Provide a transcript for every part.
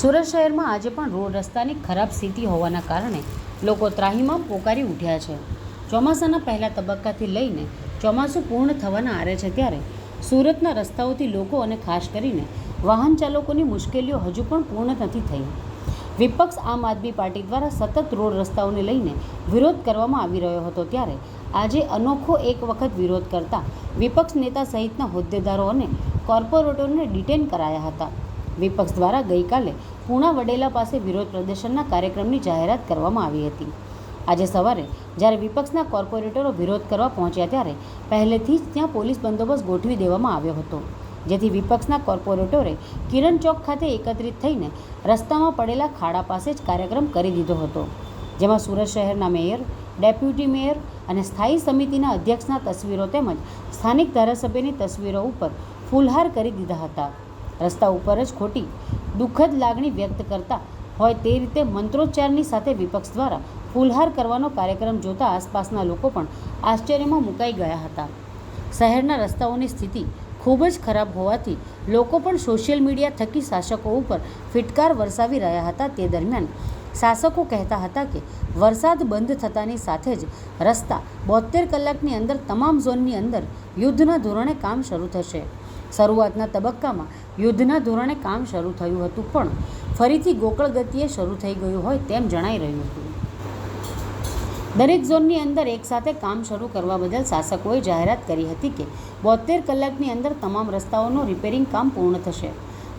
સુરત શહેરમાં આજે પણ રોડ રસ્તાની ખરાબ સ્થિતિ હોવાના કારણે લોકો ત્રાહીમાં પોકારી ઉઠ્યા છે. ચોમાસાના પહેલા તબક્કાથી લઈને ચોમાસું પૂર્ણ થવાના આરે છે ત્યારે સુરતના રસ્તાઓથી લોકો અને ખાસ કરીને વાહન ચાલકોની મુશ્કેલીઓ હજુ પણ પૂર્ણ નથી થઈ. વિપક્ષ આમ આદમી પાર્ટી દ્વારા સતત રોડ રસ્તાઓને લઈને વિરોધ કરવામાં આવી રહ્યો હતો ત્યારે આજે અનોખો એક વખત વિરોધ કરતા વિપક્ષ નેતા સહિતના હોદ્દેદારો અને કોર્પોરેટરોને ડિટેન કરાયા હતા. વિપક્ષ દ્વારા ગઈકાલે પૂણા વડેલા પાસે વિરોધ પ્રદર્શનના કાર્યક્રમની જાહેરાત કરવામાં આવી હતી. આજે સવારે, જ્યારે વિપક્ષના કોર્પોરેટરો વિરોધ કરવા પહોંચ્યા ત્યારે પહેલેથી જ ત્યાં પોલીસ બંદોબસ્ત ગોઠવી દેવામાં આવ્યો હતો, જેથી વિપક્ષના કોર્પોરેટરે કિરણ ચોક ખાતે એકત્રિત થઈને રસ્તામાં પડેલા ખાડા પાસે જ કાર્યક્રમ કરી દીધો હતો, જેમાં સુરત શહેરના મેયર, ડેપ્યુટી મેયર અને સ્થાયી સમિતિના અધ્યક્ષના તસવીરો તેમજ સ્થાનિક ધારાસભ્યની તસવીરો ઉપર ફૂલહાર કરી દીધા હતા. રસ્તા ઉપર જ ખોટી દુઃખદ લાગણી વ્યક્ત કરતા હોય તે રીતે મંત્રોચ્ચારની સાથે વિપક્ષ દ્વારા ફૂલહાર કરવાનો કાર્યક્રમ જોતા આસપાસના લોકો પણ આશ્ચર્યમાં મુકાઈ ગયા હતા. શહેરના રસ્તાઓની સ્થિતિ ખૂબ જ ખરાબ હોવાથી લોકો પણ સોશિયલ મીડિયા થકી શાસકો ઉપર ફિટકાર વરસાવી રહ્યા હતા. તે દરમિયાન શાસકો કહેતા હતા કે વરસાદ બંધ થતાની સાથે જ રસ્તા બોતેર કલાકની અંદર તમામ ઝોનની અંદર યુદ્ધના ધોરણે કામ શરૂ થશે. શરૂઆતના તબક્કામાં યુદ્ધના ધોરણે કામ શરૂ થયું હતું પણ ફરીથી ગોકળ ગતિએ શરૂ થઈ ગયું હોય તેમ જણાઈ રહ્યું હતું. દરેક ઝોનની અંદર એકસાથે કામ શરૂ કરવા બદલ શાસકોએ જાહેરાત કરી હતી કે બોતેર કલાકની અંદર તમામ રસ્તાઓનું રિપેરિંગ કામ પૂર્ણ થશે.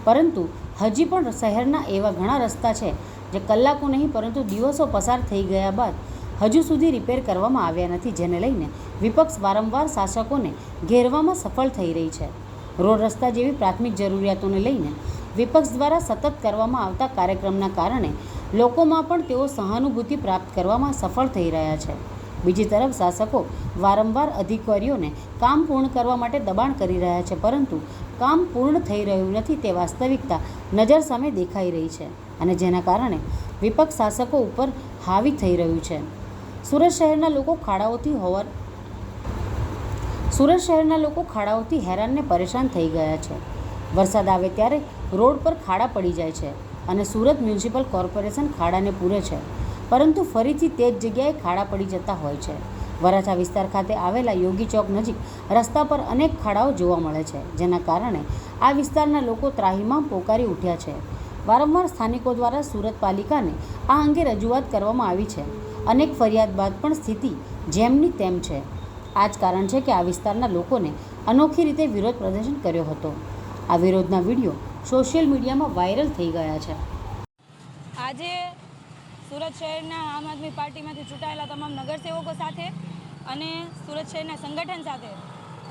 પરંતુ હજી પણ શહેરના એવા ઘણા રસ્તા છે જે કલાકો નહીં, પરંતુ દિવસો પસાર થઈ ગયા બાદ હજુ સુધી રિપેર કરવામાં આવ્યા નથી, જેને લઈને વિપક્ષ વારંવાર શાસકોને ઘેરવામાં સફળ થઈ રહી છે. રોડ રસ્તા જેવી પ્રાથમિક જરૂરિયાતોને લઈને વિપક્ષ દ્વારા સતત કરવામાં આવતા કાર્યક્રમના કારણે લોકોમાં પણ તેઓ સહાનુભૂતિ પ્રાપ્ત કરવામાં સફળ થઈ રહ્યા છે. બીજી તરફ શાસકો વારંવાર અધિકારીઓને કામ પૂર્ણ કરવા માટે દબાણ કરી રહ્યા છે, પરંતુ કામ પૂર્ણ થઈ રહ્યું નથી તે વાસ્તવિકતા નજર સામે દેખાઈ રહી છે અને જેના કારણે વિપક્ષ શાસકો ઉપર હાવી થઈ રહ્યું છે. સુરત શહેરના લોકો ખાડાઓથી હોવા સુરત શહેરના લોકો ખાડાઓથી હેરાનને પરેશાન થઈ ગયા છે. વરસાદ આવે ત્યારે રોડ પર ખાડા પડી જાય છે અને સુરત મ્યુનિસિપલ કોર્પોરેશન ખાડાને પૂરે છે. પરંતુ ફરીથી તે જ જગ્યાએ ખાડા પડી જતા હોય છે. વરાછા વિસ્તાર ખાતે આવેલા યોગી ચોક નજીક રસ્તા પર અનેક ખાડાઓ જોવા મળે છે, જેના કારણે આ વિસ્તારના લોકો ત્રાહીમાં પોકારી ઉઠ્યા છે. વારંવાર સ્થાનિકો દ્વારા સુરત પાલિકાને આ અંગે રજૂઆત કરવામાં આવી છે. અનેક ફરિયાદ બાદ પણ સ્થિતિ જેમની તેમ છે. આ જ કારણ છે કે આ વિસ્તારના લોકોને અનોખી રીતે વિરોધ પ્રદર્શન કર્યો હતો. આ વિરોધના વીડિયો સોશિયલ મીડિયામાં વાયરલ થઈ ગયા છે. આજે સુરત શહેરના આમ આદમી પાર્ટીમાંથી ચૂંટાયેલા તમામ નગરસેવકો સાથે અને સુરત શહેરના સંગઠન સાથે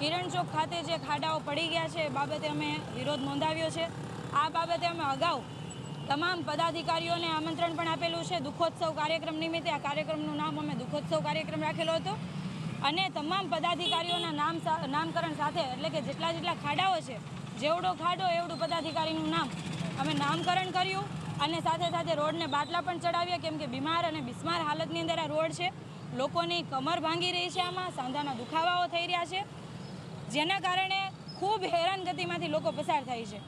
કિરણ ચોક ખાતે જે ખાડાઓ પડી ગયા છે, એ બાબતે અમે વિરોધ નોંધાવ્યો છે. આ બાબતે અમે અગાઉ તમામ પદાધિકારીઓને આમંત્રણ પણ આપેલું છે. દુઃખોત્સવ કાર્યક્રમ નિમિત્તે આ કાર્યક્રમનું નામ અમે દુઃખોત્સવ કાર્યક્રમ રાખેલો હતો. અને તમામ પદાધિકારીઓના નામ નામકરણ સાથે, એટલે કે જેટલા જેટલા ખાડાઓ છે, જેવડો ખાડો એવડું પદાધિકારીનું નામ અમે નામકરણ કર્યું અને સાથે સાથે રોડને બાટલા પણ ચડાવ્યા, કેમ કે બીમાર અને બિસ્માર હાલતની અંદર આ રોડ છે. લોકોની કમર ભાંગી રહી છે આમાં, સાંધાના દુખાવાઓ થઈ રહ્યા છે, જેના કારણે ખૂબ હેરાનગતિમાંથી લોકો પસાર થાય છે.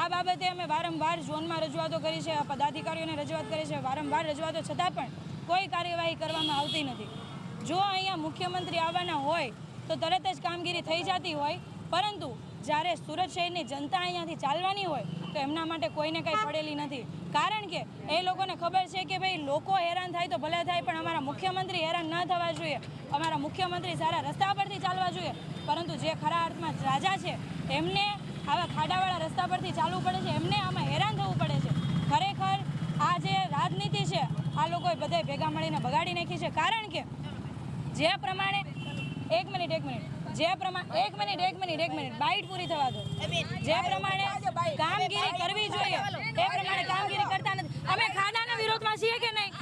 આ બાબતે અમે વારંવાર ઝોનમાં રજૂઆતો કરી છે પદાધિકારીઓને રજૂઆત કરી છે, વારંવાર રજૂઆતો છતાં પણ કોઈ કાર્યવાહી કરવામાં અહીંયા મુખ્યમંત્રી આવવાના હોય તો તરત જ કામગીરી થઈ જતી હોય. પરંતુ જ્યારે સુરત શહેરની જનતા અહીંયાથી ચાલવાની હોય તો એમના માટે કોઈને કંઈ પડેલી નથી. કારણ કે એ લોકોને ખબર છે કે ભાઈ લોકો હેરાન થાય તો ભલે થાય પણ અમારા મુખ્યમંત્રી હેરાન ન થવા જોઈએ. અમારા મુખ્યમંત્રી સારા રસ્તા પરથી ચાલવા જોઈએ. પરંતુ જે ખરા અર્થમાં રાજા છે, એમને આવા ખાડાવાળા રસ્તા પરથી ચાલવું પડે છે, એમને આમાં હેરાન થવું પડે છે. ખરેખર આ જે રાજનીતિ છે, આ લોકોએ બધાય ભેગા મળીને બગાડી નાખી છે. કારણ કે જે પ્રમાણે એક મિનિટ એક મિનિટ. જે પ્રમાણે એક મિનિટ એક મિનિટ એક મિનિટ. બાઈટ પૂરી થવા દો. જે પ્રમાણે કામગીરી કરવી જોઈએ, એ પ્રમાણે કામગીરી કરતા નથી. અમે ખાડાના વિરોધમાં છીએ કે નહીં?